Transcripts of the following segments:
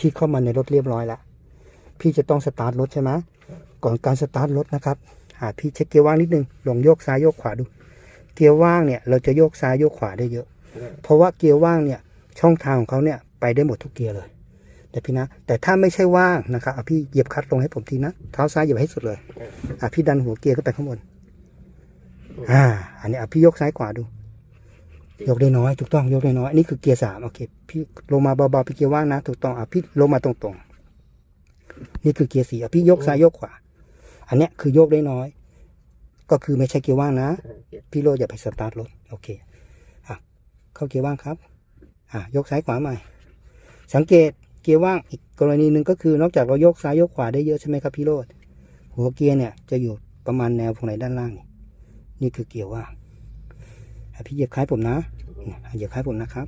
พี่เข้ามาในรถเรียบร้อยแล้วพี่จะต้องสตาร์ทรถใช่ไหมก่อนการสตาร์ทรถนะครับ หาพี่เช็คเกียร์ว่างนิดนึงลองโยกซ้ายโยกขวาดู เกียร์ว่างเนี่ยเราจะโยกซ้ายโยกขวาได้เยอะ เพราะว่าเกียร์ว่างเนี่ยช่องทางของเขาเนี่ยไปได้หมดทุกเกียร์เลยแต่พี่นะ แต่ถ้าไม่ใช่ว่างนะครับเอาพี่เหยียบคัตลงให้ผมทีนะเท้าซ้ายเหยียบให้สุดเลยอะพี่ดันหัวเกียร์ขึ้นไปข้างบนอ่า อันนี้อะพี่ยกซ้ายขวาดู ยกได้น้อยถูกต้องยกได้น้อย อันนี้คือเกียร์สามโอเคพี่ลงมาเบาๆพี่เกียร์ว่างนะถูกต้องอะพี่ลงมาตรงๆ นี่คือเกียร์สี่อะพี่ยกซ้ายยกขวาอันเนี้ยคือโยกได้น้อย ก็คือไม่ใช่เกียร์ว่างนะ พี่โรดอย่าไปสตาร์ทรถโอเคอะเข้าเกียร์ว่างครับอะยกซ้ายขวาใหม่ สังเกตเกียร์ว่างอีกกรณีหนึ่งก็คือนอกจากเรายกซ้ายยกขวาได้เยอะใช่ไหมครับพี่โรดหัวเกียร์เนี่ยจะอยู่ประมาณแนวตรงไหนด้านล่างนี่นี่คือเกียร์ว่างอะ พี่เหยียบคล้ายผมนะอะเหยียบคล้ายผมนะครับ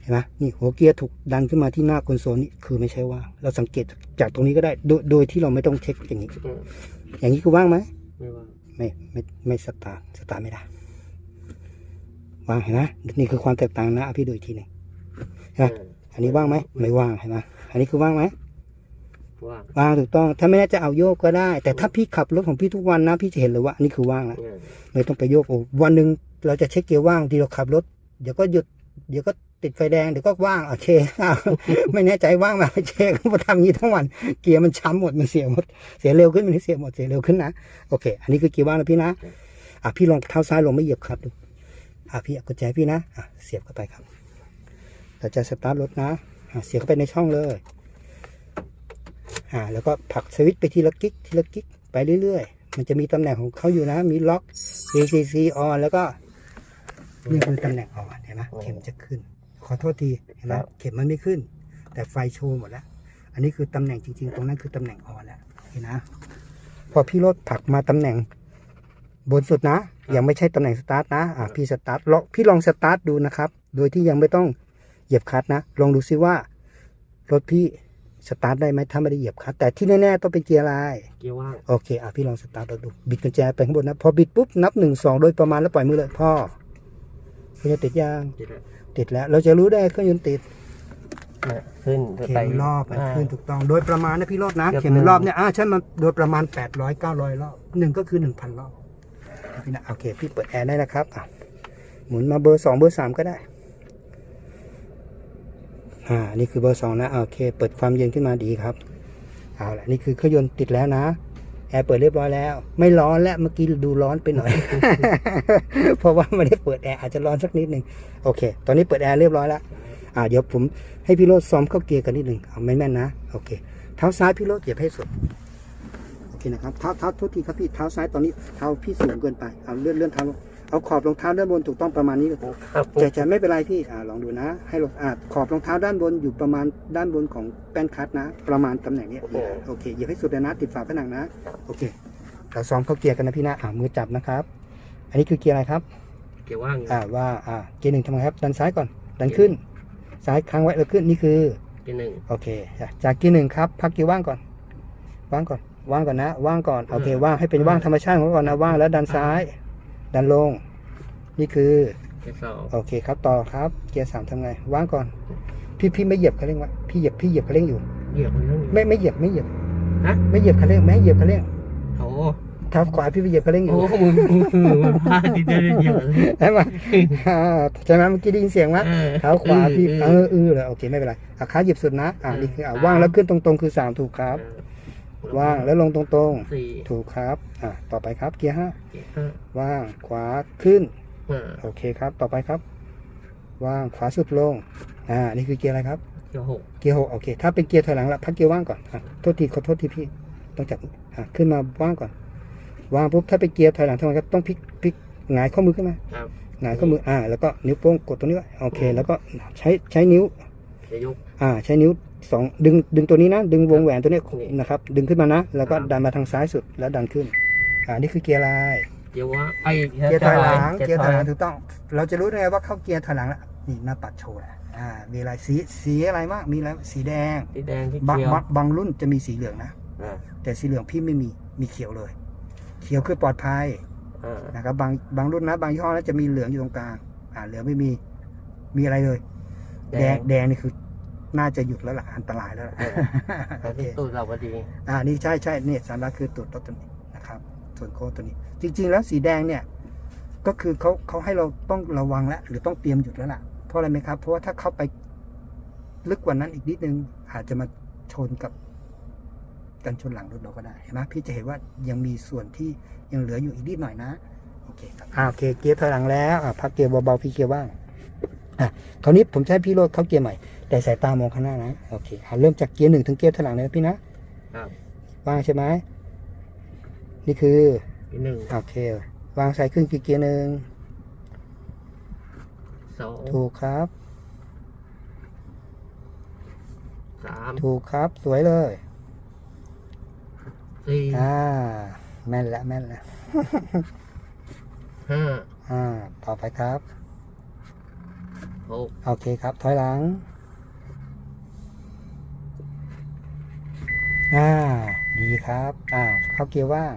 เห็นไหมนี่หัวเกียร์ถูกดันขึ้นมาที่หน้าคอนโซลนี่คือไม่ใช่ว่างเราสังเกตจากตรงนี้ก็ได้โดยโดยที่เราไม่ต้องเช็คอย่างนี้ อย่างนี้คือว่างไหมไม่ว่างไม่ไม่ไม่สตาร์ทสตาร์ทไม่ได้วางเห็นไหมนี่คือความแตกต่างนะเอาพี่ดูอีกทีหนึ่งเห็นไหมอันนี้ว่างไหมไม่ว่างเห็นไหมอันนี้คือว่างไหม ว่างว่างถูกต้อง ถ้าไม่แน่จะเอาโยกก็ได้ แต่ถ้าพี่ขับรถของพี่ทุกวันนะ พี่จะเห็นเลยว่าอันนี้คือว่างแล้วไม่ต้องไปโยกโอ้วันหนึ่งเราจะเช็คเกียร์ว่างที่เราขับรถเดี๋ยวก็หยุดเดี๋ยวก็ติดไฟแดงเดี๋ยวก็ว่างโอเคอ้าวไม่แน่ใจว่างมาไปเช็คมาทำอย่างนี้ทั้งวัน เกียร์มันช้ำหมดมันเสียหมดเสียเร็วขึ้นมันเสียหมดเสียเร็วขึ้นนะโอเค อันนี้คือเกียร์ว่างนะพี่นะอะพี่ลองเท้าซ้ายลงไม่เหยียบคลัดดูอะพี่เอากุญแจพี่นะอะเสียบเข้าไปครับเราจะสตาร์ทรถนะอะเสียบเข้าไปในช่องเลย อ่าแล้วก็ผลักสวิตช์ไปทีละกิ๊กทีละกิ๊กไปเรื่อยๆ มันจะมีตำแหน่งของเขาอยู่นะ มีล็อก ACC on แล้วก็นี่คือตำแหน่ง on เห็นไหมเข็มจะขึ้น ขอโทษทีเห็นไหมเข็มมันไม่ขึ้น แต่ไฟโชว์หมดแล้ว อันนี้คือตำแหน่งจริง ๆ ตรงนั้นคือตำแหน่ง on แล้วเห็นนะ พอพี่รถผลักมาตำแหน่ง บนสุดนะ ยังไม่ใช่ตำแหน่งสตาร์ทนะอะพี่สตาร์ทลองพี่ลองสตาร์ทดูนะครับ โดยที่ยังไม่ต้องเหยียบคลัตช์นะ ลองดูซิว่า รถพี่ สตาร์ทได้ไหมถ้าไม่ได้เหยียบคลัตช์แต่ที่แน่ๆต้องเป็นเกียร์อะไรเกียร์ว่างโอเคอะพี่ลองสตาร์ทรถดูบิดกุญแจไปข้างบนนะพอบิดปุ๊บนับหนึ่งสองโดยประมาณแล้วปล่อยมือเลยพ่อเครื่องยนต์ติดยางติดแล้วติดแล้ว เราจะรู้ได้เครื่องยนต์ติดเนี่ยขึ้นเข็มรอบมันาขึ้นถูกต้องโดยประมาณนะพี่รอบนะเกือบเข็มหนึ่งรอบเนี่ยอ่าใช่มันโดยประมาณ800 900รอบหนึ่งก็คือ 1,000 รอบพี่นะโอเค พี่เปิดแอร์ได้นะครับอะหมุนมาเบอร์สองเบอร์สามก็ได้ อ่านี่คือเบอร์สองนะโอเค เปิดความเย็นขึ้นมาดีครับเอาละนี่คือเครื่องยนต์ติดแล้วนะแอร์เปิดเรียบร้อยแล้ว ไม่ร้อนแล้วเมื่อกี้ดูร้อนไปหน่อย เพราะว่าไม่ได้เปิดแอร์อาจจะร้อนสักนิดหนึ่งโอเค ตอนนี้เปิดแอร์เรียบร้อยแล้วอ่าเดี๋ยวผมให้พี่โรดซ้อมเข้าเกียร์กันนิดหนึ่งเอาแม่นๆนะโอเคเท้าซ้ายพี่โรดเหยียบให้สุดโอเคนะครับเท้าเท้าโทษทีครับพี่เท้าซ้ายตอนนี้เท้าพี่สูงเกินไปเอาเลื่อนเลื่อนเท้าลง เอาขอบรองเท้าด้านบนถูกต้องประมาณนี้เลยครับจะจะไม่เป็นไรพี่อ่าลองดูนะ ให้ลงอ่าขอบรองเท้าด้านบนอยู่ประมาณด้านบนของแป้นคัดนะ ประมาณตำแหน่งเนี้ยโอเคเหยียบให้สุดเลยนะติดฝาผนังนะโอเคเราซ้อมเข้าเกียร์กันนะพี่นะอ่ามือจับนะครับ อันนี้คือเกียร์อะไรครับเกียร์ว่างอ่าว่าอ่าเกียร์หนึ่งทำไงครับ ดันซ้ายก่อนดันขึ้น ซ้ายค้างไว้แล้วขึ้นนี่คือเกียร์หนึ่งโอเค จากเกียร์หนึ่งครับพักเกียร์ว่างก่อน ว่างก่อนว่างก่อนนะ ว่างก่อนโอเคว่างให้เป็นว่างธรรมชาติของเราก่อนนะว่างแล้วดันซ้าย ดันลง นี่คือเกียร์สองโอเคครับต่อครับ เกียร์สามทำไงว่างก่อน พี่พี่ไม่เหยียบคันเร่งวะพี่เหยียบพี่เหยียบคันเร่งอยู่ เหยียบมันนั่น ไม่ไม่เหยียบไม่เหยียบฮะ ไม่เหยียบคันเร่งไม่ให้เหยียบคันเร่งโอ้เท้าขวาพี่ไปเหยียบคันเร่งอโอ้ยู่มึงมึงมันพลาดที่จะได้เหยียบใช่ไหมอ่าใช่ไหมเมื่อกี้ได้ยินเสียงไหม เออเท้าขวาพี่เอเอออเออเลยโอเคไม่เป็นไรอะขาเหยียบสุดนะอ่าเออนี่คืออะอ่าว่างแล้วขึ้นตรงๆคือสามถูกครับ ว่างแล้วลงตรงสี่ๆ ถูกครับ อะ ต่อไปครับเกียร์ห้าเกียร์ห้าว่างขวาขึ้นอ่าโอเคครับ ต่อไปครับ ว่างขวาสุดลง อ่า นี่คือเกียร์อะไรครับเกียร์หกเกียร์หกโอเค ถ้าเป็นเกียร์ถอยหลังละพักเกียร์ว่างก่อนอะโทษทีขอโทษทีพี่ ต้องจับอะขึ้นมาว่างก่อนวางปุ๊บ ถ้าเป็นเกียร์ถอยหลังทำไมครับ ต้องพลิกพลิกหงายข้อมือขึ้นมา ครับ หงายข้อมือ อ่า แล้วก็นิ้วโป้งกดตรงนี้ไว้โอเค แล้วก็ใช้ใช้นิ้ว จะยก อ่า ใช้นิ้วสองดึงดึงตัวนี้นะ ดึงวงแหวนตัวเนี้ยนี่ นะครับ ดึงขึ้นมานะ แล้วก็ครับดันมาทางซ้ายสุดแล้วดันขึ้น อ่า นี่คือเกียร์อะไรเกียร์ว่างไอ้เกียร์ถอยหลัง เกีเกียยร์ร์ถถออยยหหลัลังงถูกต้อง เราจะรู้ได้ไงว่าเข้าเกียร์ถอยหลังแล้ว นี่หน้าปัดโชว์แล้วอ่า มีอะไรสีสีอะไรบ้างมีอะไรสีแดง สีแดงที่บางเกียร์บางบางรุ่นจะมีสีเหลืองนะ อ่าแต่สีเหลืองพี่ไม่มี มีเขียวเลย เขียวคือปลอดภัย อ่านะครับบางบางรุ่นนะบางยี่ห้อนะจะมีเหลืองอยู่ตรงกลาง อ่าเหลืองไม่มีมีอะไรเลย แดงแดงนี่คือน่าจะหยุดแล้วล่ะอันตรายแล้วล่ะโอเคตู้เราพอดีอ่านี่ใช่ใช่เนี่ยสาระคือตูดรถตัวนี้นะครับ ส่วนโค้งตัวนี้ จริง ๆ แล้วสีแดงเนี่ย ก็คือเขาเขาให้เราต้องระวังแล้วหรือต้องเตรียมหยุดแล้วล่ะเพราะอะไรไหมครับ เพราะว่าถ้าเข้าไปลึกกว่านั้นอีกนิดนึงอาจจะมาชนกับกันชนหลังรถเราก็ได้เห็นไหมพี่จะเห็นว่ายังมีส่วนที่ยังเหลืออยู่อีกนิดหน่อยนะ โอเคครับอ่าโอเคเกียร์ถอยหลังแล้วอ่าพักเกียร์เบาๆพี่เกียร์ว่าง อะคราวนี้ผมจะให้พี่โรดเข้าเกียร์ใหม่ แต่สายตามองข้างหน้านะ โอเคอะเริ่มจากเกียร์หนึ่งถึงเกียร์ถอยหลังเลยนะพี่นะครับว่างใช่ไหมนี่คืออีกหนึ่งโอเค วางสายขึ้นกี่เกียร์หนึ่งสองถูกครับ สามถูกครับ สวยเลย สี่อ่า แม่นแล้วแม่นแล้วห้า อ่า ต่อไปครับ หกโอเคครับ ถอยหลัง อ่า ดีครับ อ่า เข้าเกียร์ว่าง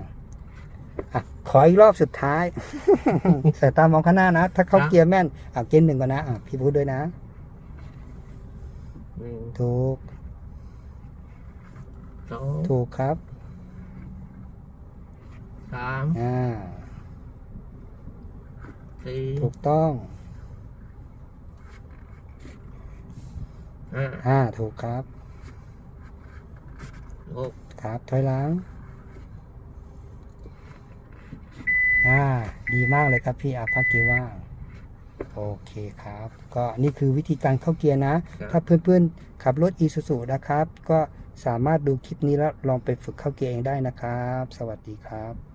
อะขออีกรอบสุดท้าย สายตามองข้างหน้านะ ถ้าเข้าเกียร์แม่น อะเกียร์หนึ่งก่อนนะ อะพี่พูดด้วยนะ หนึ่งถูก สองถูกครับ สามอ่า สี่ถูกต้อง ห้า อ่าถูกครับหกครับถอยหลังอ่าดีมากเลยครับพี่อาพักเกียร์ว่างโอเคครับ ก็นี่คือวิธีการเข้าเกียร์นะครับถ้าเพื่อนๆ ขับรถอีซูซูนะครับ ก็สามารถดูคลิปนี้แล้วลองไปฝึกเข้าเกียร์เองได้นะครับ สวัสดีครับ